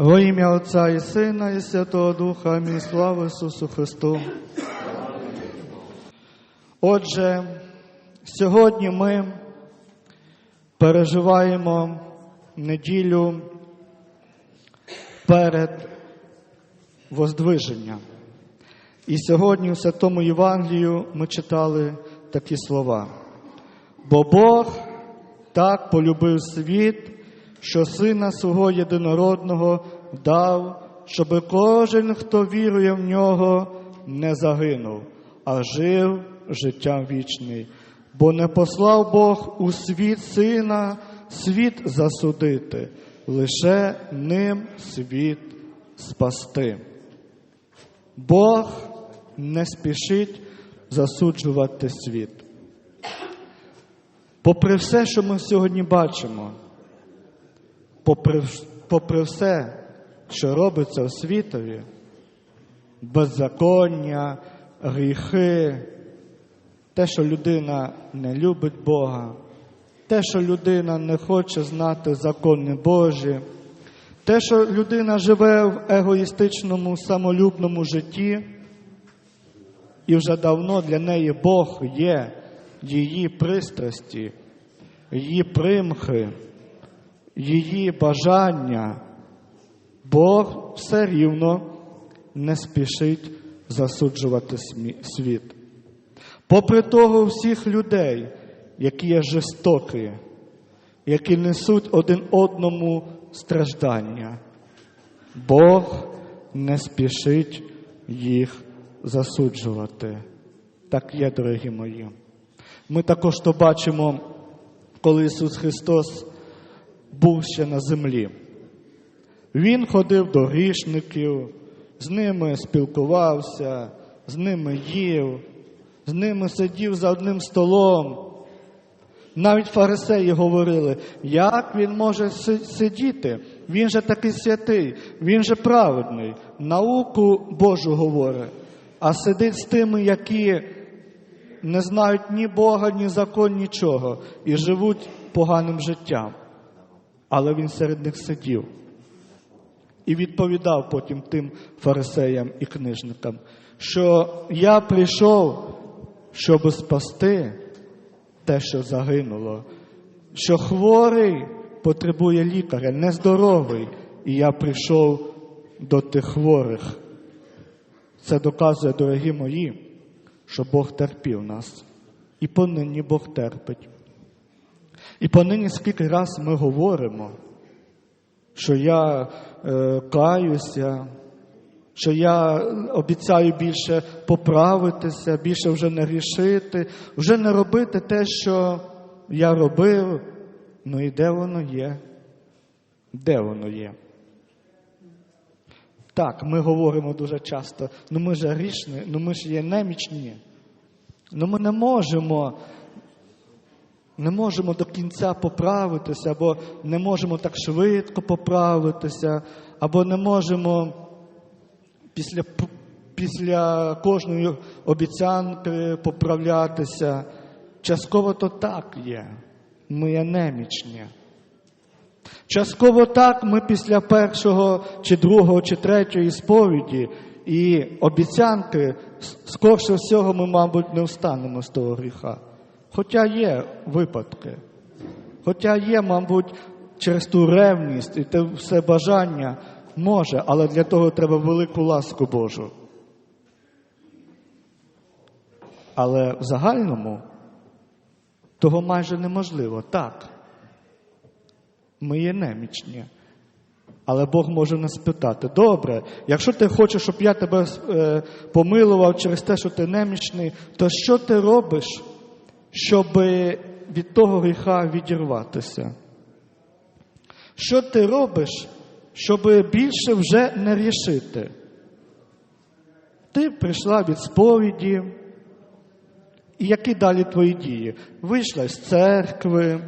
Во ім'я Отця і Сина, і Святого Духа, Амінь. Слава Ісусу Христу. Отже, сьогодні ми переживаємо неділю перед Воздвиженням. І сьогодні у Святому Євангелію ми читали такі слова. Бо Бог так полюбив світ, що Сина свого єдинородного дав, щоби кожен, хто вірує в нього, не загинув, а жив життям вічний. Бо не послав Бог у світ сина, світ засудити, лише ним світ спасти. Бог не спішить засуджувати світ. Попри все, що ми сьогодні бачимо, попри, попри все, що робиться у світові, беззаконня, гріхи, те, що людина не любить Бога, те, що людина не хоче знати закони Божі, те, що людина живе в егоїстичному, самолюбному житті, і вже давно для неї Бог є її пристрасті, її примхи, її бажання, Бог все рівно не спішить засуджувати світ. Попри того, всіх людей, які є жорстокі, які несуть один одному страждання, Бог не спішить їх засуджувати. Так є, дорогі мої. Ми також то бачимо, коли Ісус Христос був ще на землі. Він ходив до грішників, з ними спілкувався, з ними їв, з ними сидів за одним столом. Навіть фарисеї говорили, як він може сидіти? Він же такий святий, він же праведний, науку Божу говорить, а сидить з тими, які не знають ні Бога, ні закон, нічого, і живуть поганим життям. Але він серед них сидів і відповідав потім тим фарисеям і книжникам, що я прийшов, щоб спасти те, що загинуло, що хворий потребує лікаря, нездоровий, і я прийшов до тих хворих. Це доказує, дорогі мої, що Бог терпів нас. І понині Бог терпить. І понині скільки раз ми говоримо, що я е, каюся, що я обіцяю більше поправитися, більше вже не грішити, вже не робити те, що я робив. Ну і де воно є? Де воно є? Так, ми говоримо дуже часто, ну ми ж грішні, ну ми ж є немічні. Ну ми не можемо, не можемо до кінця поправитися, або не можемо так швидко поправитися, або не можемо після після кожної обіцянки поправлятися. Частково то так є. Ми є немічні. Частково так ми після першого, чи другого, чи третьої сповіді і обіцянки, скорше всього, ми, мабуть, не встанемо з того гріха. Хоча є випадки, хоча є, мабуть, через ту ревність і те все бажання може, але для того треба велику ласку Божу. Але в загальному того майже неможливо. Так. Ми є немічні. Але Бог може нас питати: добре, якщо ти хочеш, щоб я тебе е, помилував через те, що ти немічний, то що ти робиш, щоб від того гріха відірватися? Що ти робиш, щоб більше вже не рішити? Ти прийшла від сповіді, і які далі твої дії? Вийшла з церкви.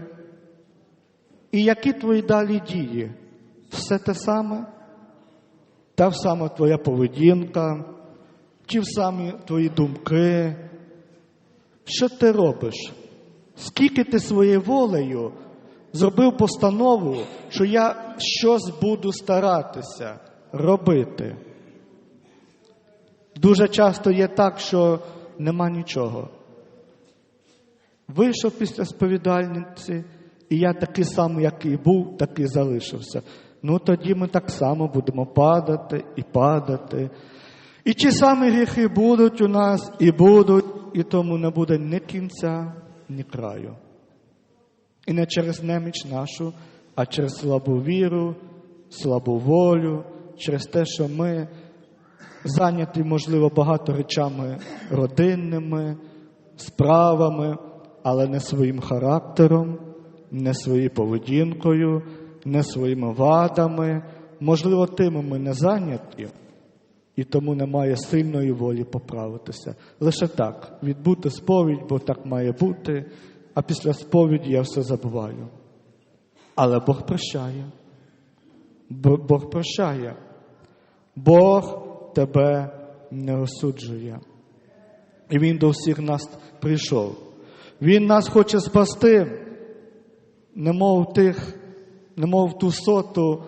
І які твої далі дії? Все те саме? Та сама твоя поведінка, ті самі твої думки. Що ти робиш? Скільки ти своєю волею зробив постанову, що я щось буду старатися робити. Дуже часто є так, що нема нічого. Вийшов після сповідальниці, і я такий самий, як і був, так і залишився. Ну тоді ми так само будемо падати і падати. І ті самі гріхи будуть у нас і будуть, і тому не буде ні кінця, ні краю. І не через неміч нашу, а через слабу віру, слабу волю, через те, що ми зайняті, можливо, багато речами родинними, справами, але не своїм характером, не своєю поведінкою, не своїми вадами. Можливо, тими ми не зайняті, і тому немає сильної волі поправитися. Лише так, відбути сповідь, бо так має бути, а після сповіді я все забуваю. Але Бог прощає. Бог прощає. Бог тебе не осуджує. І Він до всіх нас прийшов. Він нас хоче спасти, немов тих, немов ту соту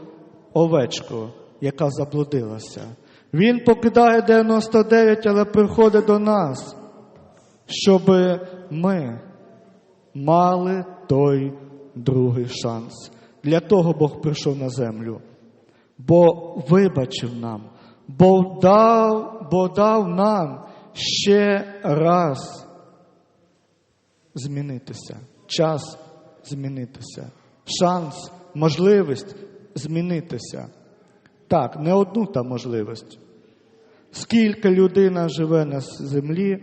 овечку, яка заблудилася. Він покидає 99, але приходить до нас, щоб ми мали той другий шанс. Для того Бог прийшов на землю, бо вибачив нам, бо дав, бо дав нам ще раз змінитися, час змінитися, шанс, можливість змінитися. Так, не одну та можливість. Скільки людина живе на землі,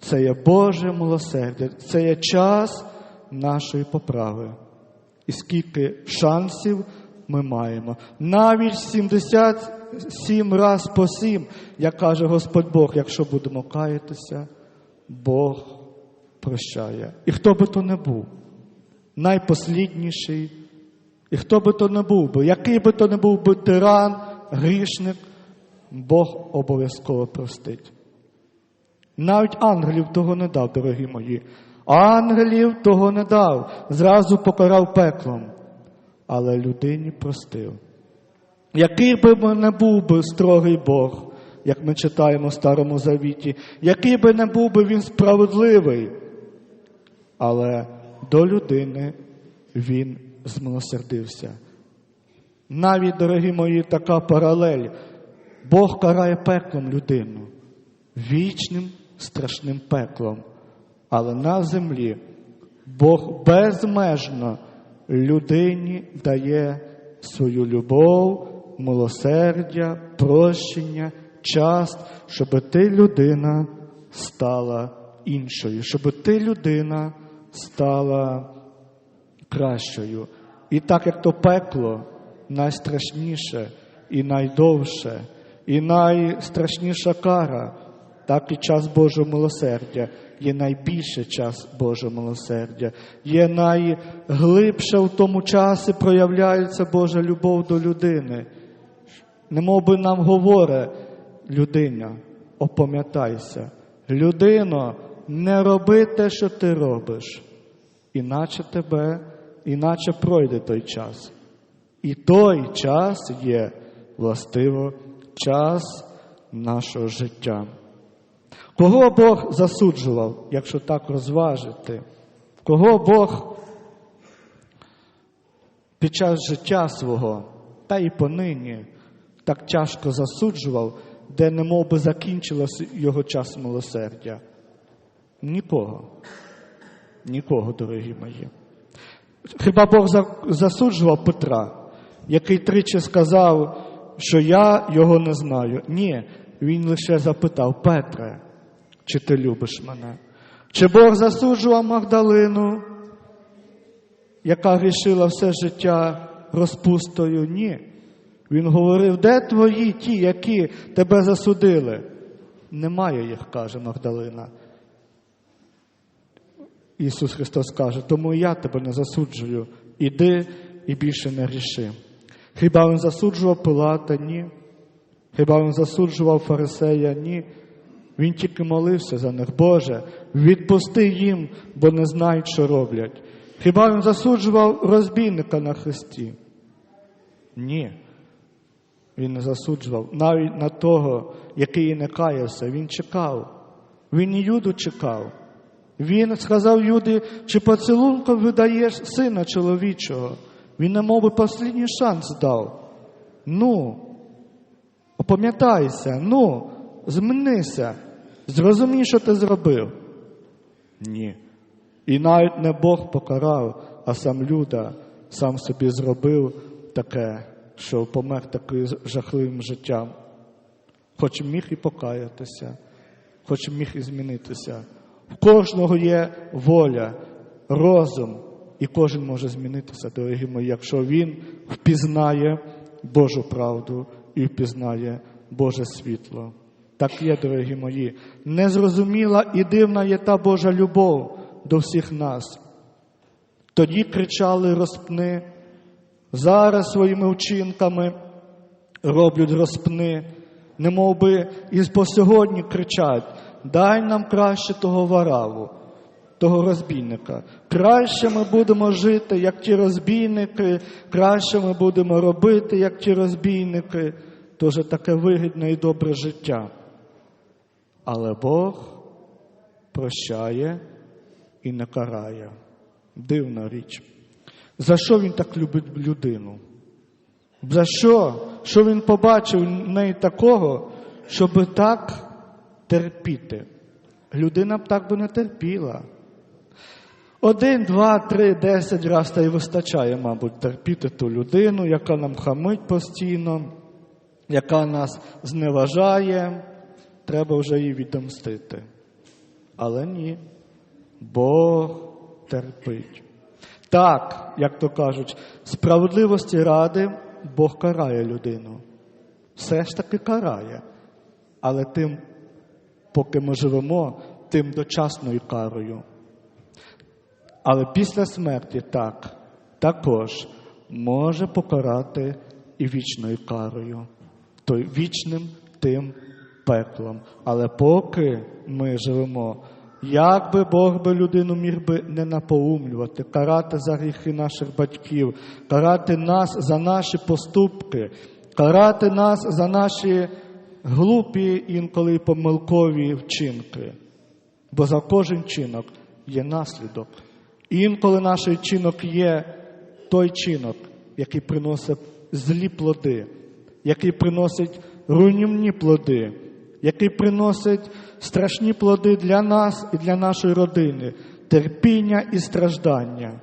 це є Боже милосердя, це є час нашої поправи. І скільки шансів ми маємо. Навіть 77 раз по 7, як каже Господь Бог, якщо будемо каятися, Бог прощає. І хто би то не був, найпослідніший, і хто би то не був би, який би то не був би тиран, грішник, Бог обов'язково простить. Навіть ангелів того не дав, дорогі мої. Ангелів того не дав, зразу покарав пеклом, але людині простив. Який би не був би строгий Бог, як ми читаємо в Старому Завіті, який би не був би він справедливий, але до людини він змилосердився. Навіть, дорогі мої, така паралель. Бог карає пеклом людину, вічним страшним пеклом. Але на землі Бог безмежно людині дає свою любов, милосердя, прощення, час, щоб ти людина стала іншою, щоб ти людина стала кращою. І так як то пекло найстрашніше і найдовше, і найстрашніша кара, так і час Божого милосердя є найбільший час Божого милосердя, є найглибше в тому часі проявляється Божа любов до людини. Немов би нам говорить людина, опам'ятайся, людино, не роби те, що ти робиш, іначе тебе, іначе пройде той час. І той час є властиво час нашого життя. Кого Бог засуджував, якщо так розважити? Кого Бог під час життя свого, та і понині так тяжко засуджував, де немов би закінчилось його час милосердя? Нікого. Нікого, дорогі мої. Хіба Бог засуджував Петра, який тричі сказав, що я його не знаю? Ні, він лише запитав Петре, чи ти любиш мене? Чи Бог засуджував Магдалину, яка грішила все життя розпустою? Ні. Він говорив, де твої ті, які тебе засудили? Немає їх, каже Магдалина. Ісус Христос каже, тому я тебе не засуджую. Іди і більше не гріши. Хіба він засуджував Пилата? Ні. Хіба він засуджував фарисея? Ні. Він тільки молився за них. Боже, відпусти їм, бо не знають, що роблять. Хіба він засуджував розбійника на хресті? Ні. Він не засуджував. Навіть на того, який не каявся, він чекав. Він і Юду чекав. Він сказав Юді, чи поцілунком видаєш сина чоловічого. Він не би останній шанс дав. Ну, опам'ятайся, ну, змінися, зрозумій, що ти зробив. Ні. І навіть не Бог покарав, а сам Люда сам собі зробив таке, що помер таким жахливим життям. Хоч міг і покаятися, хоч міг і змінитися. В кожного є воля, розум, і кожен може змінитися, дорогі мої, якщо він впізнає Божу правду і впізнає Боже світло. Так є, дорогі мої, незрозуміла і дивна є та Божа любов до всіх нас. Тоді кричали розпни, зараз своїми вчинками роблять розпни, не мов би і по сьогодні кричать, дай нам краще того вараву, того розбійника. Краще ми будемо жити, як ті розбійники, краще ми будемо робити, як ті розбійники. Тож таке вигідне і добре життя. Але Бог прощає і не карає. Дивна річ. За що він так любить людину? За що? Що він побачив в неї такого, щоб так терпіти? Людина б так би не терпіла. Один, два, три, десять раз та й вистачає, мабуть, терпіти ту людину, яка нам хамить постійно, яка нас зневажає, треба вже її відомстити. Але ні, Бог терпить. Так, як то кажуть, справедливості ради Бог карає людину. Все ж таки карає. Але тим, поки ми живемо, тим дочасною карою. Але після смерті так, також може покарати і вічною карою, той вічним тим пеклом. Але поки ми живемо, як би Бог би людину міг би не напоумлювати, карати за гріхи наших батьків, карати нас за наші поступки, карати нас за наші глупі інколи помилкові вчинки. Бо за кожен чинок є наслідок. І інколи наш чинок є той чинок, який приносить злі плоди, який приносить руйнівні плоди, який приносить страшні плоди для нас і для нашої родини, терпіння і страждання.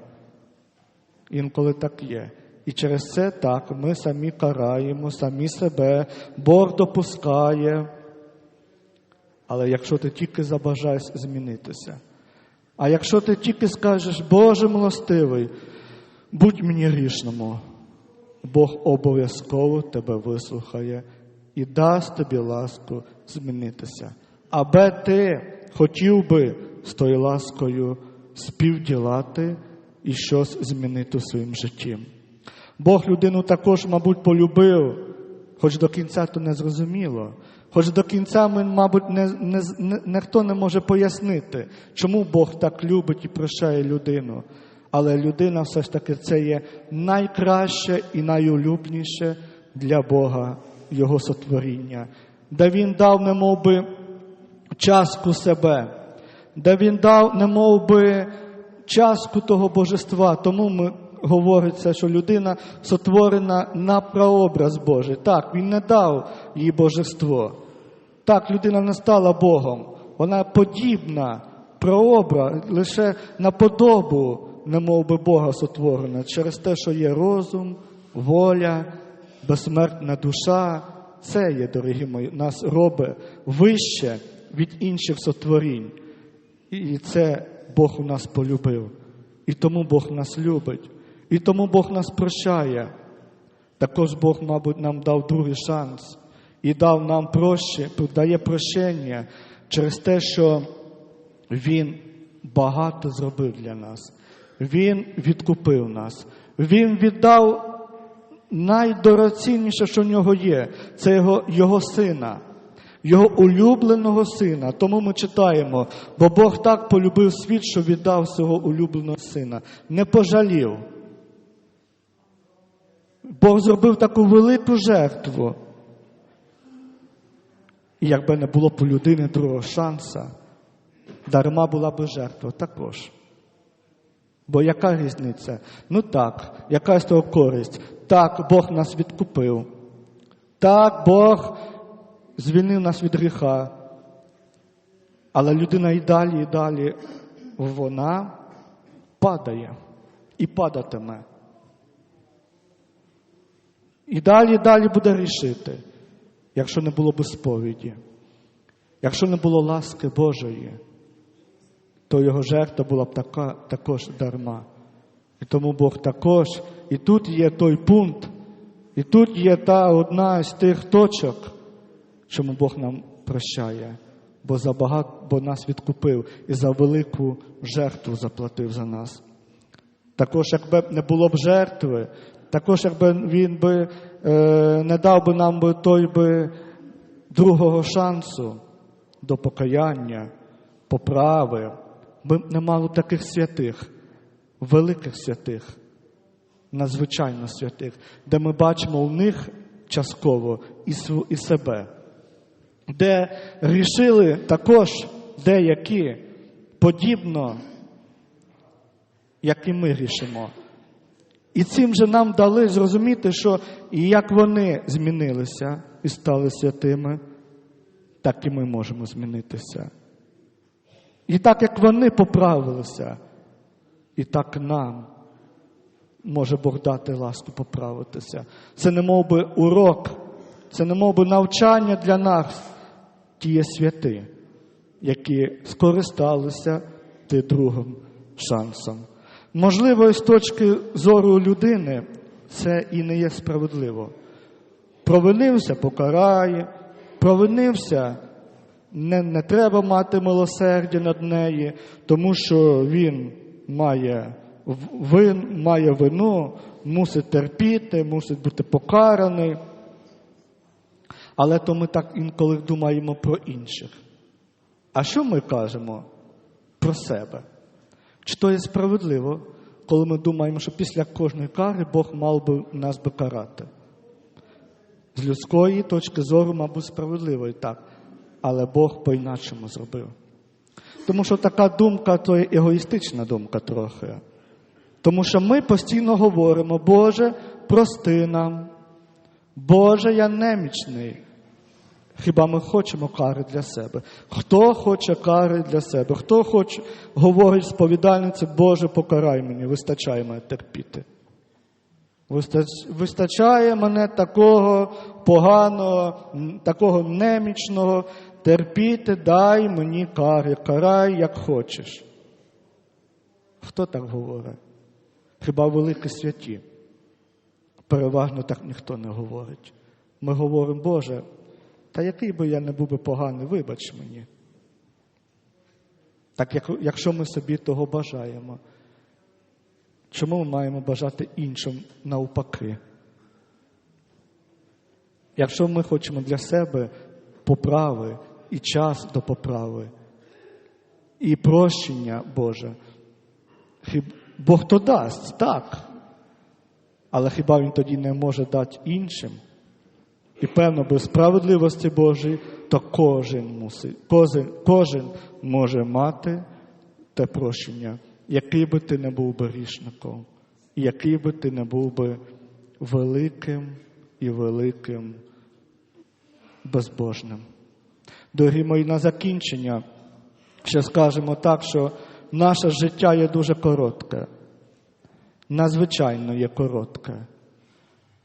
Інколи так є. І через це так ми самі караємо, самі себе, Бог допускає. Але якщо ти тільки забажаєш змінитися, а якщо ти тільки скажеш, Боже милостивий, будь мені грішному, Бог обов'язково тебе вислухає і дасть тобі ласку змінитися. Аби ти хотів би з тою ласкою співділати і щось змінити в своїм житті. Бог людину також, мабуть, полюбив, хоч до кінця то не зрозуміло. Хоч до кінця ми, мабуть, не, не, не, ніхто не може пояснити, чому Бог так любить і прощає людину. Але людина все ж таки це є найкраще і найулюбніше для Бога, Його сотворіння, де Він дав, немов би, частку себе, де Він дав, немов би, частку того божества. Тому ми говориться, що людина сотворена на прообраз Божий. Так, він не дав їй божество. Так, людина не стала Богом. Вона подібна, прообраз, лише на подобу, немов би Бога сотворена, через те, що є розум, воля, безсмертна душа. Це є, дорогі мої, нас робить вище від інших сотворінь. І це Бог у нас полюбив. І тому Бог нас любить. І тому Бог нас прощає. Також Бог, мабуть, нам дав другий шанс і дав нам проще, дає прощення через те, що Він багато зробив для нас. Він відкупив нас. Він віддав найдорогоцінніше, що в нього є, це його, його сина. Його улюбленого сина. Тому ми читаємо, бо Бог так полюбив світ, що віддав свого улюбленого сина. Не пожалів. Бог зробив таку велику жертву. І якби не було б у людини другого шанса, дарма була б жертва також. Бо яка різниця? Ну так, яка з того користь? Так, Бог нас відкупив. Так, Бог звільнив нас від гріха. Але людина і далі, і далі вона падає і падатиме. І далі, далі буде рішити, якщо не було б сповіді, якщо не було ласки Божої, то його жертва була б така, також дарма. І тому Бог також, і тут є той пункт, і тут є та одна з тих точок, чому Бог нам прощає, бо за багато, бо нас відкупив і за велику жертву заплатив за нас. Також, якби не було б жертви, також, якби він би е, не дав би нам би той би другого шансу до покаяння, поправи, ми не мали таких святих, великих святих, надзвичайно святих, де ми бачимо в них частково і, і себе, де рішили також деякі подібно, як і ми рішимо. І цим же нам дали зрозуміти, що і як вони змінилися і стали святими, так і ми можемо змінитися. І так як вони поправилися, і так нам може Бог дати ласку поправитися. Це не мов би урок, це не мов би навчання для нас, ті є святи, які скористалися ти другим шансом. Можливо, з точки зору людини це і не є справедливо. Провинився, покарає, провинився, не, не треба мати милосердя над нею, тому що він має вин, має вину, мусить терпіти, мусить бути покараний. Але то ми так інколи думаємо про інших. А що ми кажемо про себе? Чи то є справедливо, коли ми думаємо, що після кожної кари Бог мав би нас би карати? З людської точки зору, мабуть, справедливо і так. Але Бог по-іначому зробив. Тому що така думка то є егоїстична думка трохи. Тому що ми постійно говоримо, Боже, прости нам, Боже, я немічний. Хіба ми хочемо кари для себе? Хто хоче кари для себе? Хто хоче, говорить сповідальниці, Боже, покарай мені, вистачає мене терпіти. Вистачає мене такого поганого, такого немічного терпіти, дай мені кари, карай, як хочеш. Хто так говорить? Хіба великі святі? Переважно так ніхто не говорить. Ми говоримо, Боже, та який би я не був би поганий, вибач мені. Так як, якщо ми собі того бажаємо, чому ми маємо бажати іншим навпаки? Якщо ми хочемо для себе поправи і час до поправи, і прощення Боже, хіб Бог то дасть, так. Але хіба Він тоді не може дати іншим? І певно, без справедливості Божої, то кожен мусить, кожен, кожен може мати те прощення, який би ти не був би грішником, який би ти не був би великим і великим безбожним. Дорогі мої, на закінчення ще скажемо так, що наше життя є дуже коротке, надзвичайно є коротке.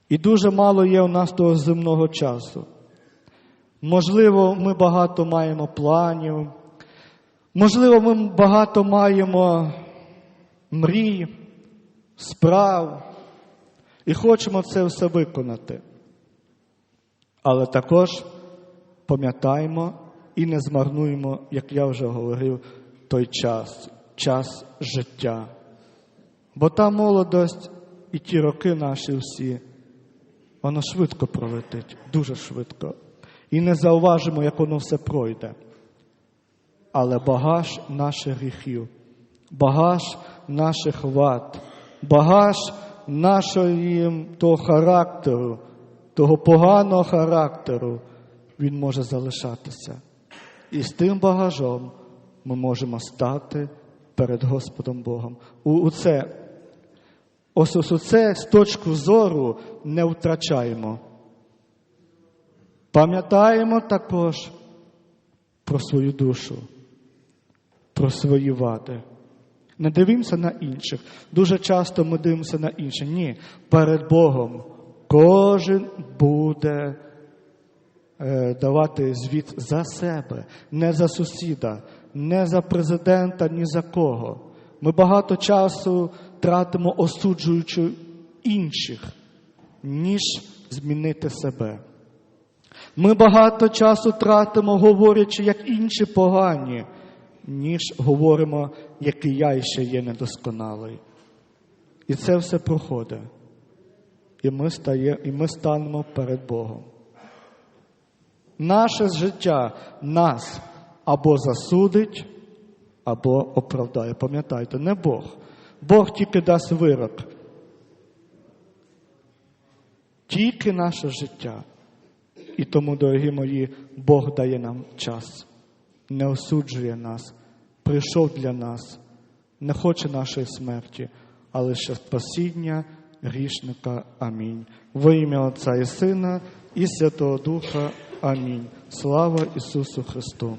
І дуже мало є у нас того земного часу. Можливо, ми багато маємо планів, можливо, ми багато маємо мрій, справ і хочемо це все виконати. Але також пам'ятаємо і не змарнуємо, як я вже говорив, той час, час життя. Бо та молодость і ті роки наші всі, воно швидко пролетить, дуже швидко. і не зауважимо, як воно все пройде. Але багаж наших гріхів, багаж наших вад, багаж нашої того характеру, того поганого характеру, він може залишатися. І з тим багажом ми можемо стати перед Господом Богом. У, у це, ось ось у це з точки зору не втрачаємо. Пам'ятаємо також про свою душу, про свої вади. Не дивимося на інших. Дуже часто ми дивимося на інших. Ні, перед Богом кожен буде е, давати звіт за себе, не за сусіда, не за президента, ні за кого. Ми багато часу тратимо, осуджуючи інших, ніж змінити себе. Ми багато часу тратимо, говорячи, як інші погані, ніж говоримо, який я ще є недосконалий. І це все проходить. І ми, стає, і ми станемо перед Богом. Наше життя нас або засудить, або оправдає. Пам'ятайте, не Бог. Бог тільки дасть вирок. Тільки наше життя. І тому, дорогі мої, Бог дає нам час, не осуджує нас, прийшов для нас, не хоче нашої смерті, але лише спасіння грішника. Амінь. Во ім'я Отця і Сина і Святого Духа. Амінь. Слава Ісусу Христу!